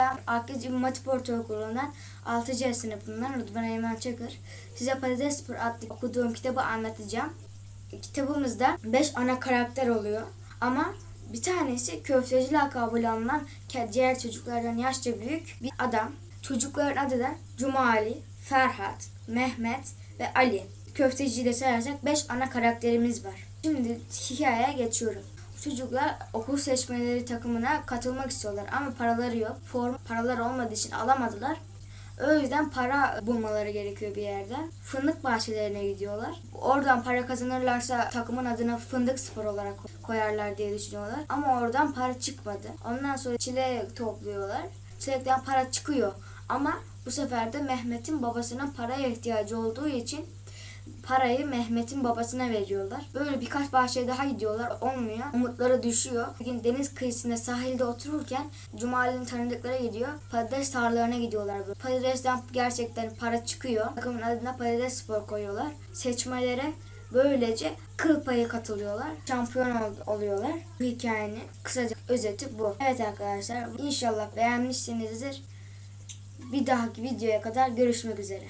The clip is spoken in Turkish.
Ben Akkeci Matip Ortaokulu'ndan 6. sınıfından Rıdvan Eymen Çakır. Size Patates Spor adlı okuduğum kitabı anlatacağım. Kitabımızda 5 ana karakter oluyor. Ama bir tanesi köfteci lakabıyla anılan diğer çocuklardan yaşça büyük bir adam. Çocukların adı da Cumali, Ferhat, Mehmet ve Ali. Köfteciyi de sayarsak 5 ana karakterimiz var. Şimdi hikayeye geçiyorum. Çocuklar okul seçmeleri takımına katılmak istiyorlar ama paraları yok. Form paraları olmadığı için alamadılar. O yüzden para bulmaları gerekiyor bir yerden. Fındık bahçelerine gidiyorlar. Oradan para kazanırlarsa takımın adını Fındık Spor olarak koyarlar diye düşünüyorlar. Ama oradan para çıkmadı. Ondan sonra çile topluyorlar. Çilekten para çıkıyor. Ama bu sefer de Mehmet'in babasının paraya ihtiyacı olduğu için parayı Mehmet'in babasına veriyorlar. Böyle birkaç bahçeye daha gidiyorlar. Olmuyor. Umutları düşüyor. Bir gün deniz kıyısında sahilde otururken Cumali'nin tanıdıkları gidiyor. Patates tarlalarına gidiyorlar. Böyle. Patatesten gerçekten para çıkıyor. Takımın adına patates spor koyuyorlar. Seçmelere böylece kıl payı katılıyorlar. Şampiyon ol- oluyorlar. Bu hikayenin kısaca özeti bu. Evet arkadaşlar inşallah beğenmişsinizdir. Bir dahaki videoya kadar görüşmek üzere.